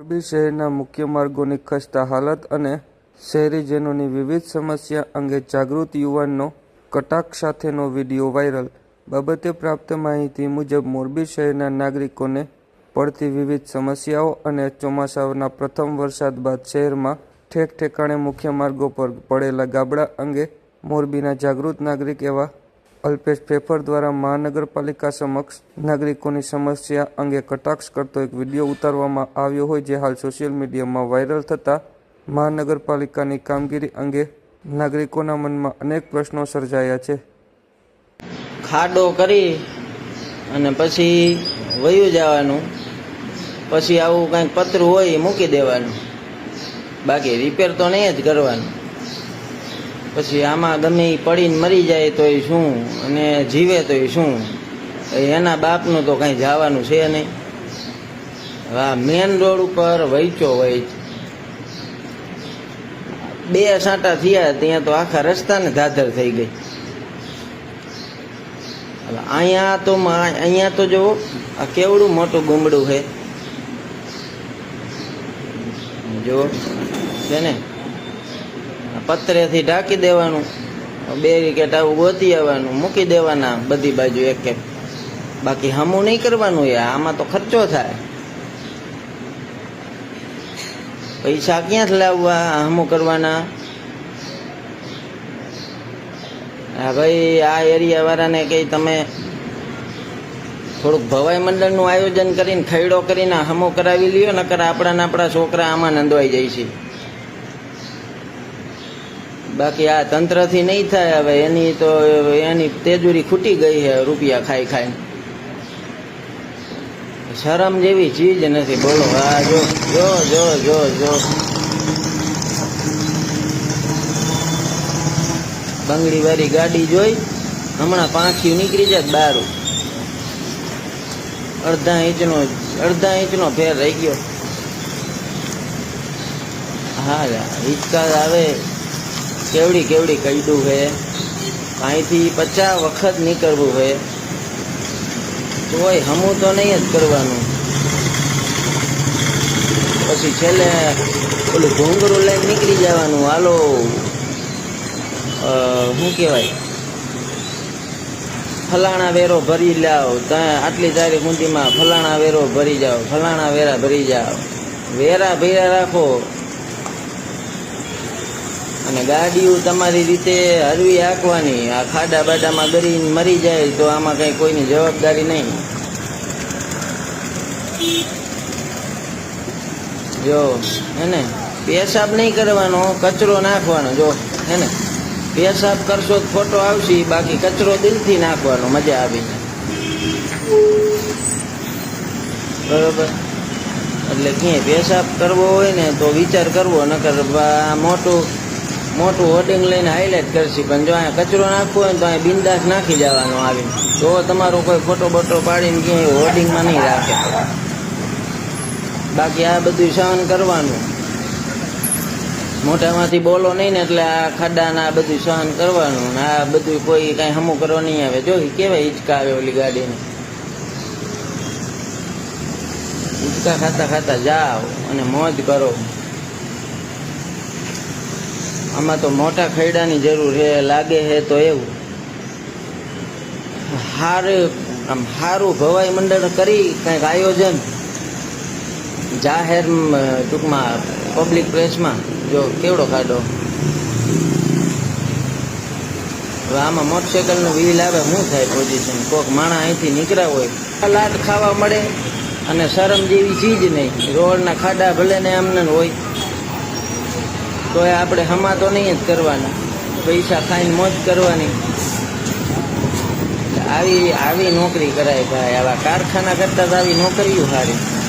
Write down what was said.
મોરબી શહેરના મુખ્ય માર્ગોની ખસ્તા, હાલત અને શહેરીજનોની વિવિધ સમસ્યા અંગે જાગૃત યુવાનનો કટાક્ષ સાથેનો વીડિયો વાયરલ. બાબતે પ્રાપ્ત માહિતી મુજબ, મોરબી શહેરના નાગરિકોને પડતી વિવિધ સમસ્યાઓ અને ચોમાસાના પ્રથમ વરસાદ બાદ શહેરમાં ઠેક ઠેકાણે મુખ્ય માર્ગો પર પડેલા ગાબડા અંગે મોરબીના જાગૃત નાગરિક એવા અલ્પેશ ફેફર દ્વારા મહાનગરપાલિકા સમક્ષ નાગરિકોની સમસ્યા અંગે કટાક્ષ કરતો એક વીડિયો ઉતારવામાં આવ્યો હોય જે હાલ સોશિયલ મીડિયામાં વાયરલ થતાં મહાનગરપાલિકાની કામગીરી અંગે નાગરિકોના મનમાં અનેક પ્રશ્નો સર્જાયા છે. ખાડો કરી અને પછી વયું જવાનું, પછી આવું કંઈક પતરું હોય એ મૂકી દેવાનું. બાકી રિપેર તો નહીં જ કરવાનું. પછી આમાં ગમે એ પડીને મરી જાય તો એ શું? અને જીવે તો એ શું એના બાપનું તો કાંઈ જવાનું છે નહીં. આ મેન રોડ ઉપર વૈચો વૈચ બે સાંટા થયા, ત્યાં તો આખા રસ્તાને ધાધર થઈ ગઈ. અહીંયા તો અહીંયા તો જો આ કેવડું મોટું ગુમડું છે. જો છે ને? પતરેથી ઢાંકી દેવાનું, બે વિકેટ આવું ગોતી આવવાનું, મૂકી દેવાના બધી બાજુ એક એક. બાકી હમું નહીં કરવાનું યાર, આમાં તો ખર્ચો થાય. પૈસા ક્યાંથી લાવવા હમું કરવાના? હા ભાઈ, આ એરિયા વાળાને કંઈ તમે થોડુંક ભવાઈ મંડળનું આયોજન કરીને ખૈડો કરીને હમો કરાવી લ્યો, નકર આપણાને આપણા છોકરા આમાં નંદવાઈ જાય છે. બાકી આ તંત્રથી નહીં થાય હવે, એની તો એની તેજુરી ખૂટી ગઈ છે, રૂપિયા ખાઈ ખાઈ શરમ જેવી ચીજ નથી, બોલો, હા, જો જો જો જો જો. બંગડી વાળી ગાડી જોઈ, હમણાં પાંખી નીકળી જાય બારું. અડધા ઇંચનો અડધા ઇંચનો ફેર રહી ગયો. હા હિચકા આવે. કેવડી કેવડી કઈડું છે અહીંથી પચાસ વખત નીકળવું છે તોય હમું તો નહીં જ કરવાનું. પછી છેલ્લે ઓલું ઘૂંઘરું લઈને નીકળી જવાનું. હાલો. શું કહેવાય? ફલાણા વેરો ભરી લાવ. ત્યાં આટલી તારીખ સુધીમાં ફલાણા વેરો ભરી જાઓ. ફલાણા વેરા ભરી જાઓ. વેરા ભર્યા રાખો. અને ગાડીઓ તમારી રીતે હરવી હાંકવાની. આ ખાડા બાડામાં ગરીને મરી જાય તો આમાં કઈ કોઈની જવાબદારી નહીં. જો, હેને, પેશાબ નહીં કરવાનો, કચરો નાખવાનો. જો, હેને, પેશાબ કરશો તો ફોટો આવશે, બાકી કચરો દિલથી નાખવાનો, મજા આવી બરોબર? એટલે ક્યાંય પેશાબ કરવો હોય ને તો વિચાર કરવો, નકર મોટું મોટું હોર્ડિંગ લઈને હાઇલાઇટ કરશે. પણ જો અહીંયા કચરો નાખવો હોય તો અહીંયા બિંદાસ નાખી જવાનો આવીને તો તમારો કોઈ ફોટો બોટો પાડીને ક્યાંય હોર્ડિંગમાં નહીં રાખે. બાકી આ બધું સહન કરવાનું. મોટામાંથી બોલો નહીં ને એટલે આ ખાડાના આ બધું સહન કરવાનું. ને આ બધું કોઈ કાંઈ હમું કરવા નહીં આવે. જો કેવાય હિંચકા આવે ઓલી ગાડીને. હિંચકા ખાતા ખાતા જાઓ અને મોજ કરો. આમાં તો મોટા ખૈડાની જરૂર છે લાગે છે તો એવું. હારે, આમ સારું ભવાઈ મંડળ કરી કંઈક આયોજન. જાહેર ટૂંકમાં પબ્લિક પ્લેસમાં જો કેવડો ખાડો હવે આમાં મોટરસાઇકલનું વ્હીલ આવે શું થાય પોઝિશન કોક માણા અહીંથી નીકળ્યા હોય લાટ ખાવા મળે અને શરમ જેવી ચીજ નહીં. રોડના ખાડા ભલે ને એમને હોય. તો એ આપણે હમા તો નહીં જ કરવાના. પૈસા ખાઈને મોજ કરવાની. આવી આવી નોકરી કરાય ભાઈ. આવા કારખાના કરતા આવી નોકરીઓ સારી